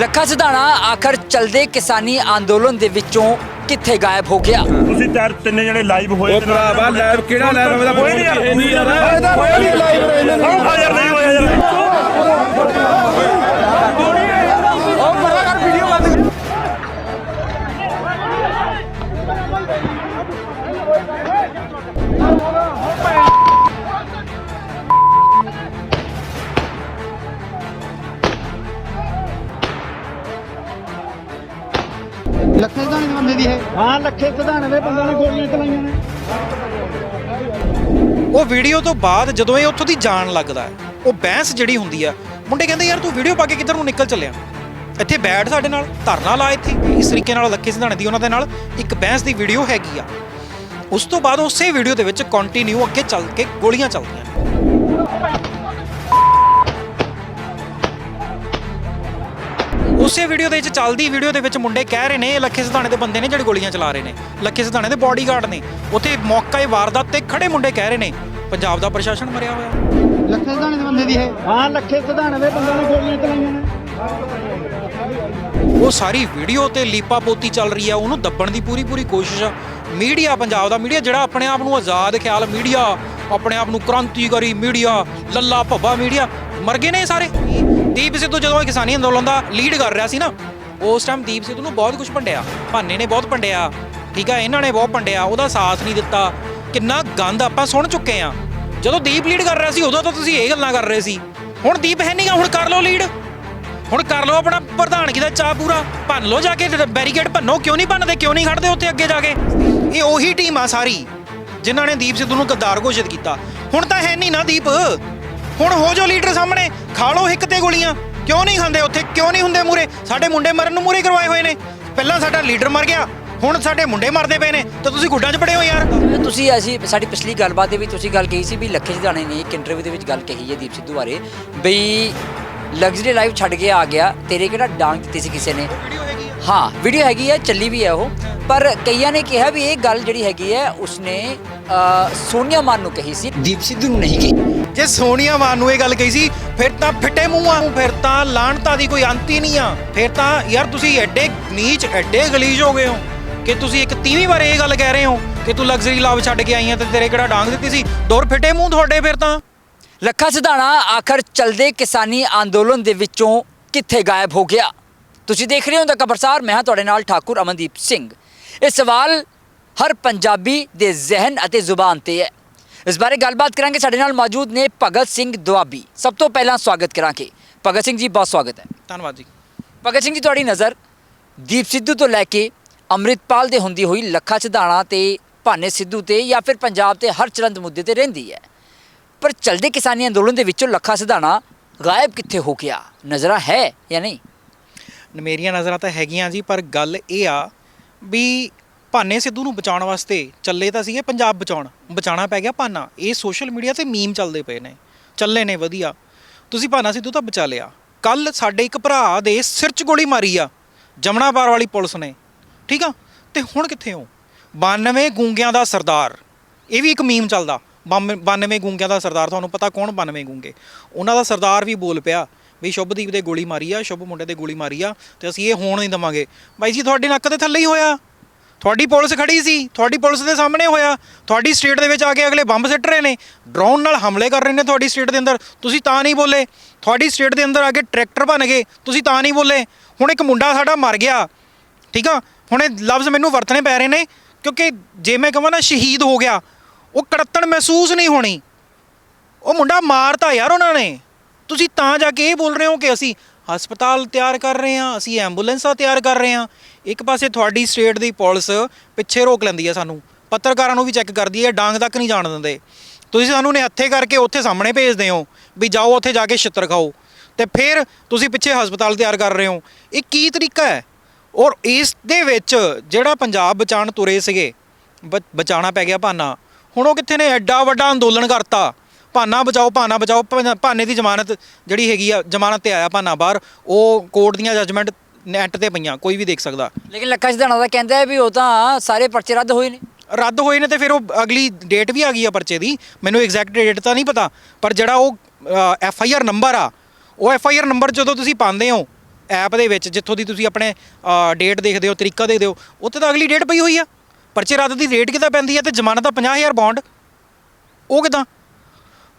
ਲੱਖਾ ਸਿਧਾਣਾ ਆਖਰ ਚਲਦੇ ਕਿਸਾਨੀ ਅੰਦੋਲਨ ਦੇ ਵਿੱਚੋਂ ਕਿੱਥੇ ਗਾਇਬ ਹੋ ਗਿਆ? ਤੁਸੀਂ ਚਾਰ ਤਿੰਨੇ ਜਣੇ ਲਾਈਵ ਹੋਏ ਉਹ ਭਰਾਵਾ ਲਾਈਵ ਕਿਹੜਾ ਲਾਈਵ ਦਾ ਕੋਈ ਨਹੀਂ ਯਾਰ। ਇਹ ਨਹੀਂ ਹੋਇਆ ਲਾਈਵ ਹਾਂ ਯਾਰ ਨਹੀਂ ਹੋਇਆ ਯਾਰ। ਲੱਖੇ ਸਿਧਾਣੇ ਦੇ ਬੰਦੇ ਦੀ ਹੈ ਹਾਂ ਲੱਖੇ ਸਿਧਾਣੇ ਦੇ ਬੰਦੇ ਨੇ ਗੋਲੀਆਂ ਚਲਾਈਆਂ ਨੇ। ਉਹ ਵੀਡੀਓ ਤੋਂ ਬਾਅਦ ਜਦੋਂ ਇਹ ਉੱਥੋਂ ਦੀ ਜਾਣ ਲੱਗਦਾ ਹੈ ਉਹ ਬਹਿਸ ਜਿਹੜੀ ਹੁੰਦੀ ਆ ਮੁੰਡੇ ਕਹਿੰਦੇ ਯਾਰ ਤੂੰ ਵੀਡੀਓ ਪਾ ਕੇ ਕਿੱਧਰ ਨੂੰ ਨਿਕਲ ਚੱਲਿਆ? ਇੱਥੇ ਬੈਠ ਸਾਡੇ ਨਾਲ ਧਰਨਾ ਲਾ ਇੱਥੇ ਇਸ ਤਰੀਕੇ ਨਾਲ ਲੱਖੇ ਸਿਧਾਣੇ ਦੀ ਉਹਨਾਂ ਦੇ ਨਾਲ ਇੱਕ ਬਹਿਸ ਦੀ ਵੀਡੀਓ ਹੈਗੀ ਆ। ਉਸ ਤੋਂ ਬਾਅਦ ਉਸੇ ਵੀਡੀਓ ਦੇ ਵਿੱਚ ਕੰਟੀਨਿਊ ਅੱਗੇ ਚੱਲ ਕੇ ਗੋਲੀਆਂ ਚੱਲਦੀਆਂ ਉਸੇ ਵੀਡੀਓ ਦੇ ਵਿੱਚ ਚੱਲਦੀ ਵੀਡੀਓ ਦੇ ਵਿੱਚ ਮੁੰਡੇ ਕਹਿ ਰਹੇ ਨੇ ਇਹ ਲੱਖੇ ਸਿਧਾਣੇ ਦੇ ਬੰਦੇ ਨੇ ਜਿਹੜੇ ਗੋਲੀਆਂ ਚਲਾ ਰਹੇ ਨੇ। ਲੱਖੇ ਸਿਧਾਣੇ ਦੇ ਬਾਡੀਗਾਰਡ ਨੇ। ਉੱਥੇ ਮੌਕਾ ਇਹ ਵਾਰਦਾਤ ਤੇ ਖੜੇ ਮੁੰਡੇ ਕਹਿ ਰਹੇ ਨੇ। ਪੰਜਾਬ ਦਾ ਪ੍ਰਸ਼ਾਸਨ ਮਰਿਆ ਹੋਇਆ। ਲੱਖੇ ਸਿਧਾਣੇ ਦੇ ਬੰਦੇ ਦੀ ਹੈ ਹਾਂ ਲੱਖੇ ਸਿਧਾਣੇ ਦੇ ਬੰਦੇ ਨੇ ਗੋਲੀਆਂ ਚਲਾਈਆਂ ਨੇ। ਉਹ ਸਾਰੀ ਵੀਡੀਓ ਤੇ ਲੀਪਾ ਪੋਤੀ ਚੱਲ ਰਹੀ ਆ ਉਹਨੂੰ ਦੱਬਣ ਦੀ ਪੂਰੀ ਪੂਰੀ ਕੋਸ਼ਿਸ਼ ਆ। ਮੀਡੀਆ ਪੰਜਾਬ ਦਾ ਮੀਡੀਆ ਜਿਹੜਾ ਆਪਣੇ ਆਪ ਨੂੰ ਆਜ਼ਾਦ ਖਿਆਲ ਮੀਡੀਆ ਆਪਣੇ ਆਪ ਨੂੰ ਕ੍ਰਾਂਤੀਕਾਰੀ ਮੀਡੀਆ ਲੱਲਾ ਭੱਬਾ ਮੀਡੀਆ ਮਰ ਗਏ ਨੇ ਇਹ ਸਾਰੇ। ਦੀਪ ਸਿੱਧੂ ਜਦੋਂ ਇਹ ਕਿਸਾਨੀ ਅੰਦੋਲਨ ਦਾ ਲੀਡ ਕਰ ਰਿਹਾ ਸੀ ਨਾ, ਉਸ ਟਾਈਮ ਦੀਪ ਸਿੱਧੂ ਨੂੰ ਬਹੁਤ ਕੁਝ ਭੰਡਿਆ ਭਾਨੇ ਨੇ ਬਹੁਤ ਭੰਡਿਆ ਠੀਕ ਆ, ਇਹਨਾਂ ਨੇ ਬਹੁਤ ਭੰਡਿਆ ਉਹਦਾ ਸਾਥ ਨਹੀਂ ਦਿੱਤਾ। ਕਿੰਨਾ ਗੰਦ ਆਪਾਂ ਸੁਣ ਚੁੱਕੇ ਆ। ਜਦੋਂ ਦੀਪ ਲੀਡ ਕਰ ਰਿਹਾ ਸੀ, ਉਦੋਂ ਤਾਂ ਤੁਸੀਂ ਇਹ ਗੱਲਾਂ ਕਰ ਰਹੇ ਸੀ। ਹੁਣ ਦੀਪ ਹੈ ਨਹੀਂਗਾ, ਹੁਣ ਕਰ ਲਓ ਲੀਡ ਹੁਣ ਕਰ ਲਓ ਆਪਣਾ ਪ੍ਰਧਾਨਗੀ ਦਾ ਚਾਹ ਪੂਰਾ। ਭੰਨ ਲਓ ਜਾ ਕੇ ਬੈਰੀਕੇਡ ਭੰਨੋ। ਕਿਉਂ ਨਹੀਂ ਭੰਨਦੇ, ਕਿਉਂ ਨਹੀਂ ਖੜਦੇ ਉੱਥੇ ਅੱਗੇ ਜਾ ਕੇ? ਇਹ ਉਹੀ ਟੀਮ ਆ ਸਾਰੀ, ਜਿਨ੍ਹਾਂ ਨੇ ਦੀਪ ਸਿੱਧੂ ਨੂੰ ਗੱਦਾਰ ਘੋਸ਼ਿਤ ਕੀਤਾ। ਹੁਣ ਤਾਂ ਹੈ ਨਹੀਂ ਨਾ ਦੀਪ। ਹੁਣ ਹੋ ਜੋ ਲੀਡਰ ਸਾਹਮਣੇ ਖਾ ਲਓ ਹਿੱਕ ਤੇ ਗੋਲੀਆਂ। ਕਿਉਂ ਨਹੀਂ ਖਾਂਦੇ ਉੱਥੇ? ਕਿਉਂ ਨਹੀਂ ਹੁੰਦੇ ਮੂਰੇ ਸਾਡੇ ਮੁੰਡੇ ਮਰਨ ਨੂੰ ਮੂਰੇ ਕਰਵਾਏ ਹੋਏ ਨੇ। ਪਹਿਲਾਂ ਸਾਡਾ ਲੀਡਰ ਮਰ ਗਿਆ ਹੁਣ ਸਾਡੇ ਮੁੰਡੇ ਮਰਦੇ ਪਏ ਨੇ। ਤਾਂ ਤੁਸੀਂ ਗੁੱਡਾਂ 'ਚ ਪੜੇ ਹੋ ਯਾਰ। ਤੁਸੀਂ ਅਸੀਂ ਸਾਡੀ ਪਿਛਲੀ ਗੱਲਬਾਤ ਦੇ ਵਿੱਚ ਤੁਸੀਂ ਗੱਲ ਕਹੀ ਸੀ ਵੀ ਲੱਖੇ ਸਿਧਾਣੇ ਨੇ ਇੱਕ ਇੰਟਰਵਿਊ ਦੇ ਵਿੱਚ ਗੱਲ ਕਹੀ ਹੈ ਦੀਪ ਸਿੱਧੂ ਬਾਰੇ। ਬਈ ਲਗਜ਼ਰੀ ਲਾਈਫ ਛੱਡ ਕੇ ਆ ਗਿਆ। ਤੇਰੇ ਕਿਹੜਾ ਡਾਂਗ ਦਿੱਤੀ ਸੀ ਕਿਸੇ ਨੇ? ਹਾਂ ਵੀਡੀਓ ਹੈਗੀ ਹੈ ਚੱਲੀ ਵੀ ਹੈ ਉਹ। ਪਰ ਕਈਆਂ ਨੇ ਕਿਹਾ ਵੀ ਇਹ ਗੱਲ ਜਿਹੜੀ ਹੈਗੀ ਹੈ ਉਸਨੇ ਸੋਨੀਆ ਮਾਨ ਨੂੰ ਕਹੀ ਸੀ। ਦੀਪ ਸਿੱਧੂ ਨੂੰ ਨਹੀਂ ਕਹੀ। ਜੇ ਸੋਨੀਆ ਮਾਨ ਨੂੰ ਇਹ ਗੱਲ ਕਹੀ ਸੀ, ਫਿਰ ਤਾਂ ਫਿੱਟੇ ਮੂੰਹ ਆ ਫਿਰ ਤਾਂ ਲਾਣਤਾ ਦੀ ਕੋਈ ਅੰਤ ਹੀ ਨਹੀਂ ਆ। ਫਿਰ ਤਾਂ ਯਾਰ ਤੁਸੀਂ ਐਡੇ ਨੀਚ, ਐਡੇ ਗਲੀਜ ਹੋ ਗਏ ਹੋ ਕਿ ਤੁਸੀਂ ਇੱਕ ਤੀਵੀਂ ਵਾਰ ਇਹ ਗੱਲ ਕਹਿ ਰਹੇ ਹੋ ਕਿ ਤੂੰ ਲਗਜ਼ਰੀ ਲਾਭ ਛੱਡ ਕੇ ਆਈ ਆ ਤੇ ਤੇਰੇ ਕਿਹੜਾ ਡਾਂਗ ਦਿੱਤੀ ਸੀ? ਦੌਰ ਫਿੱਟੇ ਮੂੰਹ ਤੁਹਾਡੇ ਫਿਰ ਤਾਂ। ਲੱਖਾ ਸਿਧਾਣਾ, ਆਖਰ ਚਲਦੇ ਕਿਸਾਨੀ ਅੰਦੋਲਨ ਦੇ ਵਿੱਚੋਂ ਕਿੱਥੇ ਗਾਇਬ ਹੋ ਗਿਆ? ਤੁਸੀਂ ਦੇਖ ਰਹੇ ਹੋ ਤਾਂ ਖਬਰਸਾਰ, ਮੈਂ ਹਾਂ ਤੁਹਾਡੇ ਨਾਲ ਠਾਕੁਰ ਅਮਨਦੀਪ ਸਿੰਘ। ਇਹ ਸਵਾਲ ਹਰ ਪੰਜਾਬੀ ਦੇ ਜ਼ਿਹਨ ਅਤੇ ਜ਼ੁਬਾਨ ਤੇ ਹੈ। ਇਸ ਬਾਰੇ ਗੱਲਬਾਤ ਕਰਾਂਗੇ। ਸਾਡੇ ਨਾਲ ਮੌਜੂਦ ਨੇ ਭਗਤ ਸਿੰਘ ਦੁਆਬੀ। ਸਭ ਤੋਂ ਪਹਿਲਾਂ ਸਵਾਗਤ ਕਰਾਂਗੇ। ਭਗਤ ਸਿੰਘ ਜੀ ਬਹੁਤ ਸਵਾਗਤ ਹੈ। ਧੰਨਵਾਦ ਜੀ। ਭਗਤ ਸਿੰਘ ਜੀ ਤੁਹਾਡੀ ਨਜ਼ਰ ਦੀਪ ਸਿੱਧੂ ਤੋਂ ਲੈ ਕੇ ਅੰਮ੍ਰਿਤਪਾਲ ਦੇ ਹੁੰਦੀ ਹੋਈ ਲੱਖਾ ਸਿਧਾਣਾ ਤੇ ਭਾਨੇ ਸਿੱਧੂ ਤੇ ਜਾਂ ਫਿਰ ਪੰਜਾਬ ਤੇ ਹਰ ਚਰੰਦ ਮੁੱਦੇ ਤੇ ਰਹਿੰਦੀ ਹੈ। ਪਰ ਚਲਦੇ ਕਿਸਾਨੀ ਅੰਦੋਲਨ ਦੇ ਵਿੱਚੋਂ ਲੱਖਾ ਸਿਧਾਣਾ ਗਾਇਬ ਕਿੱਥੇ ਹੋ ਗਿਆ? ਨਜ਼ਰਾਂ ਹੈ ਜਾਂ ਨਹੀਂ? ਮੇਰੀਆਂ ਨਜ਼ਰਾਂ ਤਾਂ ਹੈਗੀਆਂ ਜੀ ਪਰ ਗੱਲ ਇਹ ਆ ਵੀ ਭਾਨੇ ਸਿੱਧੂ ਨੂੰ ਬਚਾਉਣ ਵਾਸਤੇ ਚੱਲੇ ਤਾਂ ਸੀਗੇ, ਪੰਜਾਬ ਬਚਾਉਣ, ਬਚਾਉਣਾ ਪੈ ਗਿਆ ਭਾਨਾ। ਇਹ ਸੋਸ਼ਲ ਮੀਡੀਆ ਤੇ ਮੀਮ ਚੱਲਦੇ ਪਏ ਨੇ, ਚੱਲੇ ਨੇ ਵਧੀਆ। ਤੁਸੀਂ ਭਾਨਾ ਸਿੱਧੂ ਤਾਂ ਬਚਾ ਲਿਆ। ਕੱਲ ਸਾਡੇ ਇੱਕ ਭਰਾ ਦੇ ਸਿਰ 'ਚ ਗੋਲੀ ਮਾਰੀ ਆ, ਜਮਨਾਬਾਰ ਵਾਲੀ ਪੁਲਿਸ ਨੇ। ਠੀਕ ਆ? ਤੇ ਹੁਣ ਕਿੱਥੇ ਹੋ? 92 ਗੂੰਗਿਆਂ ਦਾ ਸਰਦਾਰ। ਇਹ ਵੀ ਇੱਕ ਮੀਮ ਚੱਲਦਾ। ਬਾਮ- 92 ਗੂੰਗਿਆਂ ਦਾ ਸਰਦਾਰ, ਤੁਹਾਨੂੰ ਪਤਾ ਕੌਣ 92 ਗੂੰਗੇ? ਉਹਨਾਂ ਦਾ ਸਰਦਾਰ ਵੀ ਬੋਲ ਪਿਆ ਵੀ ਸ਼ੁਭਦੀਪ ਦੇ ਗੋਲੀ ਮਾਰੀ ਆ, ਸ਼ੁਭ ਮੁੰਡੇ ਦੇ ਗੋਲੀ ਮਾਰੀ ਆ, ਤੇ ਅਸੀਂ ਇਹ ਹੋਣ ਨਹੀਂ ਦਵਾਂਗੇ। ਬਾਈ ਜੀ, ਤੁਹਾਡੇ ਨੱਕ ਦੇ ਥੱਲੇ ਹੀ ਹੋਇਆ। ਤੁਹਾਡੀ ਪੁਲਿਸ ਖੜੀ ਸੀ, ਤੁਹਾਡੀ ਪੁਲਿਸ ਦੇ ਸਾਹਮਣੇ ਹੋਇਆ। ਤੁਹਾਡੀ ਸਟੇਟ ਦੇ ਵਿੱਚ ਆ ਕੇ ਅਗਲੇ ਬੰਬ ਸਿੱਟ ਰਹੇ ਨੇ। ਡਰੋਨ ਨਾਲ ਹਮਲੇ ਕਰ ਰਹੇ ਨੇ ਤੁਹਾਡੀ ਸਟੇਟ ਦੇ ਅੰਦਰ। ਤੁਸੀਂ ਤਾਂ ਨਹੀਂ ਬੋਲੇ। ਤੁਹਾਡੀ ਸਟੇਟ ਦੇ ਅੰਦਰ ਆ ਕੇ ਟਰੈਕਟਰ ਬਣ ਗਏ। ਤੁਸੀਂ ਤਾਂ ਨਹੀਂ ਬੋਲੇ। ਹੁਣ ਇੱਕ ਮੁੰਡਾ ਸਾਡਾ ਮਰ ਗਿਆ। ਠੀਕ ਆ? ਹੁਣ ਇਹ ਲਫ਼ਜ਼ ਮੈਨੂੰ ਵਰਤਣੇ ਪੈ ਰਹੇ ਨੇ, ਕਿਉਂਕਿ ਜੇ ਮੈਂ ਕਹਾਂ ਨਾ ਸ਼ਹੀਦ ਹੋ ਗਿਆ, ਉਹ ਕੜੱਤਣ ਮਹਿਸੂਸ ਨਹੀਂ ਹੋਣੀ। ਉਹ ਮੁੰਡਾ ਮਾਰਤਾ ਯਾਰ ਉਹਨਾਂ ਨੇ। ਤੁਸੀਂ ਤਾਂ ਜਾ ਕੇ ਇਹ ਬੋਲ ਰਹੇ ਹੋ ਕਿ ਅਸੀਂ ਹਸਪਤਾਲ ਤਿਆਰ ਕਰ ਰਹੇ ਹਾਂ, ਅਸੀਂ ਐਂਬੂਲੈਂਸਾਂ ਤਿਆਰ ਕਰ ਰਹੇ ਹਾਂ। ਇੱਕ ਪਾਸੇ ਤੁਹਾਡੀ ਸਟੇਟ ਦੀ ਪੁਲਿਸ ਪਿੱਛੇ ਰੋਕ ਲੈਂਦੀ ਹੈ ਸਾਨੂੰ। ਪੱਤਰਕਾਰਾਂ ਨੂੰ ਵੀ ਚੈੱਕ ਕਰਦੀ ਹੈ ਡਾਂਗ ਤੱਕ ਨਹੀਂ ਜਾਣ ਦਿੰਦੇ। ਤੁਸੀਂ ਸਾਨੂੰ ਨੇ ਹੱਥੇ ਕਰਕੇ ਉੱਥੇ ਸਾਹਮਣੇ ਭੇਜਦੇ ਹੋ ਵੀ ਜਾਓ, ਉੱਥੇ ਜਾ ਕੇ ਛਿੱਤਰ ਖਾਓ। ਤੇ ਫਿਰ ਤੁਸੀਂ ਪਿੱਛੇ ਹਸਪਤਾਲ ਤਿਆਰ ਕਰ ਰਹੇ ਹੋ। ਇਹ ਕੀ ਤਰੀਕਾ ਹੈ? ਔਰ ਇਸ ਦੇ ਵਿੱਚ ਜਿਹੜਾ ਪੰਜਾਬ ਬਚਾਉਣ ਤੁਰੇ ਸੀਗੇ, ਬ- ਬਚਾਉਣਾ ਪੈ ਗਿਆ ਭਾਨਾ। ਹੁਣ ਉਹ ਕਿੱਥੇ ਨੇ? ਐਡਾ ਵੱਡਾ ਅੰਦੋਲਨ ਕਰਤਾ। ਭਾਨਾ ਬਚਾਓ ਭਾਨਾ ਬਚਾਓ ਭਾਨਾ- ਭਾਨੇ ਦੀ ਜ਼ਮਾਨਤ ਜਿਹੜੀ ਹੈਗੀ ਆ ਜ਼ਮਾਨਤ ਤੇ ਆਇਆ ਭਾਨਾ ਬਾਹਰ ਉਹ ਕੋਰਟ ਦੀਆਂ ਜੱਜਮੈਂਟ ਨੈਟ ਤੇ ਪਈਆਂ ਕੋਈ ਵੀ ਦੇਖ ਸਕਦਾ। ਲੇਕਿਨ ਲੱਖਾ ਸਿਧਾਣਾ ਦਾ ਕਹਿੰਦਾ ਹੈ ਵੀ ਉਹ ਤਾਂ ਸਾਰੇ ਪਰਚੇ ਰੱਦ ਹੋਏ ਨੇ। ਰੱਦ ਹੋਏ ਨੇ ਤੇ ਫਿਰ ਉਹ ਅਗਲੀ ਡੇਟ ਵੀ ਆ ਗਈ ਆ ਪਰਚੇ ਦੀ। ਮੈਨੂੰ ਐਗਜ਼ੈਕਟ ਡੇਟ ਤਾਂ ਨਹੀਂ ਪਤਾ ਪਰ ਜਿਹੜਾ ਉਹ ਐਫ ਆਈ ਆਰ ਨੰਬਰ ਆ ਉਹ ਐਫ ਆਈ ਆਰ ਨੰਬਰ ਜਦੋਂ ਤੁਸੀਂ ਪਾਉਂਦੇ ਹੋ ਐਪ ਦੇ ਵਿੱਚ ਜਿੱਥੋਂ ਦੀ ਤੁਸੀਂ ਆਪਣੇ ਡੇਟ ਦੇਖਦੇ ਹੋ ਤਰੀਕਾ ਦੇਖਦੇ ਹੋ ਉੱਥੇ ਤਾਂ ਅਗਲੀ ਡੇਟ ਪਈ ਹੋਈ ਆ। ਪਰਚੇ ਰੱਦ ਦੀ ਰੇਟ ਕਿੱਦਾਂ ਪੈਂਦੀ ਹੈ ਤੇ ਜ਼ਮਾਨਤ ਦਾ 50000 ਬੌਂਡ ਉਹ ਕਿਦਾਂ?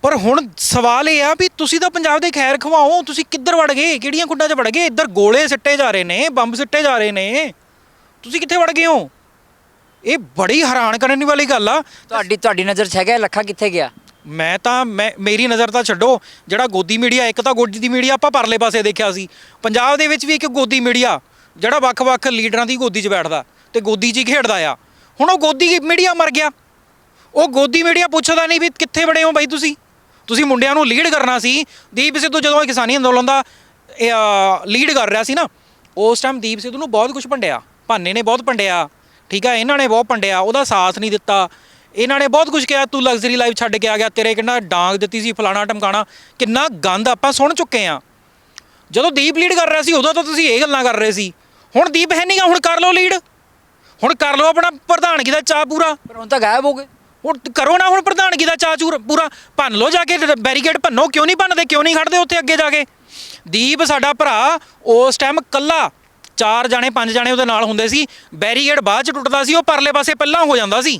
ਪਰ ਹੁਣ ਸਵਾਲ ਇਹ ਆ ਵੀ ਤੁਸੀਂ ਤਾਂ ਪੰਜਾਬ ਦੇ ਖੈਰ ਖਵਾਓ ਤੁਸੀਂ ਕਿੱਧਰ ਵੜ ਗਏ? ਕਿਹੜੀਆਂ ਕੁੰਡਾਂ 'ਚ ਵੜ ਗਏ? ਇੱਧਰ ਗੋਲੇ ਸਿੱਟੇ ਜਾ ਰਹੇ ਨੇ ਬੰਬ ਸਿੱਟੇ ਜਾ ਰਹੇ ਨੇ। ਤੁਸੀਂ ਕਿੱਥੇ ਵੜ ਗਏ ਹੋ? ਇਹ ਬੜੀ ਹੈਰਾਨ ਕਰਨ ਵਾਲੀ ਗੱਲ ਆ। ਤੁਹਾਡੀ ਤੁਹਾਡੀ ਨਜ਼ਰ 'ਚ ਹੈਗਾ ਲੱਖਾ ਕਿੱਥੇ ਗਿਆ? ਮੈਂ ਤਾਂ ਮੈਂ ਮੇਰੀ ਨਜ਼ਰ ਤਾਂ ਛੱਡੋ ਜਿਹੜਾ ਗੋਦੀ ਮੀਡੀਆ ਇੱਕ ਤਾਂ ਗੋਦੀ ਦੀ ਮੀਡੀਆ ਆਪਾਂ ਪਰਲੇ ਪਾਸੇ ਦੇਖਿਆ ਸੀ। ਪੰਜਾਬ ਦੇ ਵਿੱਚ ਵੀ ਇੱਕ ਗੋਦੀ ਮੀਡੀਆ ਜਿਹੜਾ ਵੱਖ-ਵੱਖ ਲੀਡਰਾਂ ਦੀ ਗੋਦੀ 'ਚ ਬੈਠਦਾ ਤੇ ਗੋਦੀ 'ਚ ਹੀ ਖੇਡਦਾ ਆ। ਹੁਣ ਉਹ ਗੋਦੀ ਮੀਡੀਆ ਮਰ ਗਿਆ। ਉਹ ਗੋਦੀ ਮੀਡੀਆ ਪੁੱਛਦਾ ਨਹੀਂ ਵੀ ਕਿੱਥੇ ਬੜੇ ਹੋ ਬਾਈ ਤੁਸੀਂ? ਤੁਸੀਂ ਮੁੰਡਿਆਂ ਨੂੰ ਲੀਡ ਕਰਨਾ ਸੀ। ਦੀਪ ਸਿੱਧੂ ਜਦੋਂ ਕਿਸਾਨੀ ਅੰਦੋਲਨ ਦਾ ਲੀਡ ਕਰ ਰਿਹਾ ਸੀ ਨਾ, ਉਸ ਟਾਈਮ ਦੀਪ ਸਿੱਧੂ ਨੂੰ ਬਹੁਤ ਕੁਝ ਭੰਡਿਆ ਭਾਨੇ ਨੇ ਬਹੁਤ ਭੰਡਿਆ ਠੀਕ ਆ, ਇਹਨਾਂ ਨੇ ਬਹੁਤ ਭੰਡਿਆ ਉਹਦਾ ਸਾਥ ਨਹੀਂ ਦਿੱਤਾ। ਇਹਨਾਂ ਨੇ ਬਹੁਤ ਕੁਝ ਕਿਹਾ, ਤੂੰ ਲਗਜ਼ਰੀ ਲਾਈਫ ਛੱਡ ਕੇ ਆ ਗਿਆ, ਤੇਰੇ ਕਿੰਨਾ ਡਾਂਗ ਦਿੱਤੀ ਸੀ ਫਲਾਣਾ ਟਮਕਾਣਾ ਕਿੰਨਾ ਗੰਦ ਆਪਾਂ ਸੁਣ ਚੁੱਕੇ ਆ। ਜਦੋਂ ਦੀਪ ਲੀਡ ਕਰ ਰਿਹਾ ਸੀ, ਉਦੋਂ ਤਾਂ ਤੁਸੀਂ ਇਹ ਗੱਲਾਂ ਕਰ ਰਹੇ ਸੀ। ਹੁਣ ਦੀਪ ਹੈ ਨਹੀਂਗਾ ਹੁਣ ਕਰ ਲਓ ਲੀਡ ਹੁਣ ਕਰ ਲਓ ਆਪਣਾ ਪ੍ਰਧਾਨਗੀ ਦਾ ਚਾਹ ਪੂਰਾ। ਪਰ ਹੁਣ ਤਾਂ ਗਾਇਬ ਹੋ ਗਏ। ਹੁਣ ਕਰੋ ਨਾ ਹੁਣ ਪ੍ਰਧਾਨਗੀ ਦਾ ਚਾਹ ਚੂਰ, ਪੂਰਾ ਭੰਨ ਲਓ ਜਾ ਕੇ ਬੈਰੀਕੇਡ ਭੰਨੋ, ਕਿਉਂ ਨਹੀਂ ਭੰਨਦੇ, ਕਿਉਂ ਨਹੀਂ ਖੜਦੇ ਉੱਥੇ ਅੱਗੇ ਜਾ ਕੇ? ਦੀਪ ਸਾਡਾ ਭਰਾ ਉਸ ਟਾਈਮ ਕੱਲਾ, ਚਾਰ ਜਾਣੇ, ਪੰਜ ਜਾਣੇ ਉਹਦੇ ਨਾਲ ਹੁੰਦੇ ਸੀ, ਬੈਰੀਕੇਡ ਬਾਅਦ ਚ ਟੁੱਟਦਾ ਸੀ, ਉਹ ਪਰਲੇ ਪਾਸੇ ਪਹਿਲਾਂ ਹੋ ਜਾਂਦਾ ਸੀ।